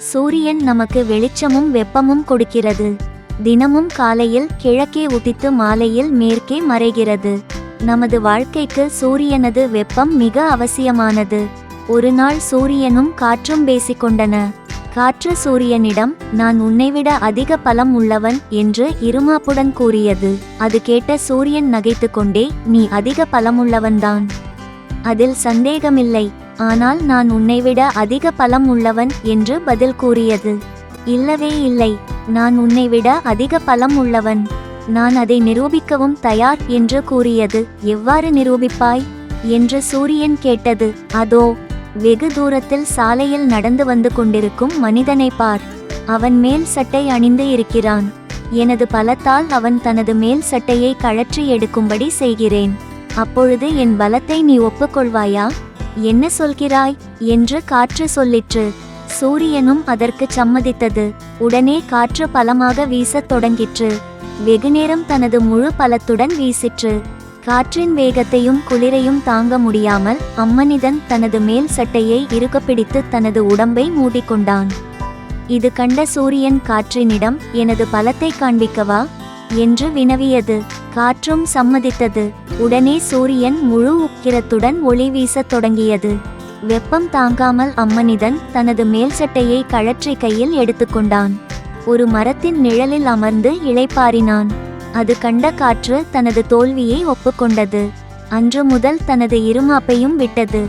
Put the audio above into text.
சூரியன் நமக்கு வெளிச்சமும் வெப்பமும் கொடுக்கிறது. தினமும் காலையில் கிழக்கே உதித்து மாலையில் மேற்கே மறைகிறது. நமது வாழ்க்கைக்கு சூரியனது வெப்பம் மிக அவசியமானது. ஒரு நாள் சூரியனும் காற்றும் பேசிக்கொண்டன. காற்று சூரியனிடம் நான் உன்னைவிட அதிக பலம் உள்ளவன் என்று இருமாப்புடன் கூறியது. அது கேட்ட சூரியன் நகைத்துக்கொண்டே நீ அதிக பலமுள்ளவன்தான். அதில் சந்தேகமில்லை. ஆனால் நான் உன்னைவிட அதிக பலம் உள்ளவன் என்று பதில் கூறியது. இல்லவே இல்லை. நான் உன்னைவிட அதிக பலம் உள்ளவன். நான் அதை நிரூபிக்கவும் தயார் என்று கூறியது. எவ்வாறு நிரூபிப்பாய்? என்று சூரியன் கேட்டது. அதோ வெகு தூரத்தில் சாலையில் நடந்து வந்து கொண்டிருக்கும் மனிதனை பார். அவன் மேல் சட்டை அணிந்து இருக்கிறான். எனது பலத்தால் அவன் தனது மேல் சட்டையை கழற்றி எடுக்கும்படி செய்கிறேன். அப்பொழுது என் பலத்தை நீ ஒப்புக்கொள்வாயா? என்ன சொல்கிறாய்? என்று காற்று சொல்லிற்று. சூரியனும் அதற்கு சம்மதித்தது. உடனே காற்று பலமாக வீசத் தொடங்கிற்று. வெகுநேரம் தனது முழு பலத்துடன் வீசிற்று. காற்றின் வேகத்தையும் குளிரையும் தாங்க முடியாமல் அம்மனிதன் தனது மேல் சட்டையை இறுகப் பிடித்து தனது உடம்பை மூடிக்கொண்டான். இது கண்ட சூரியன் காற்றினிடம் எனது பலத்தை காண்பிக்கவா? என்று வினவியது. காற்றும் சம்மதித்தது. உடனே சூரியன் முழு உக்கிரத்துடன் ஒளி வீசத் தொடங்கியது. வெப்பம் தாங்காமல் அம்மனிதன் தனது மேல் சட்டையை கழற்றி கையில் எடுத்துக்கொண்டான் ஒரு மரத்தின் நிழலில் அமர்ந்து இளைப்பாறினான். அது கண்ட காற்று தனது தோல்வியை ஒப்புக்கொண்டது அன்று முதல் தனது இருமாப்பையும் விட்டது.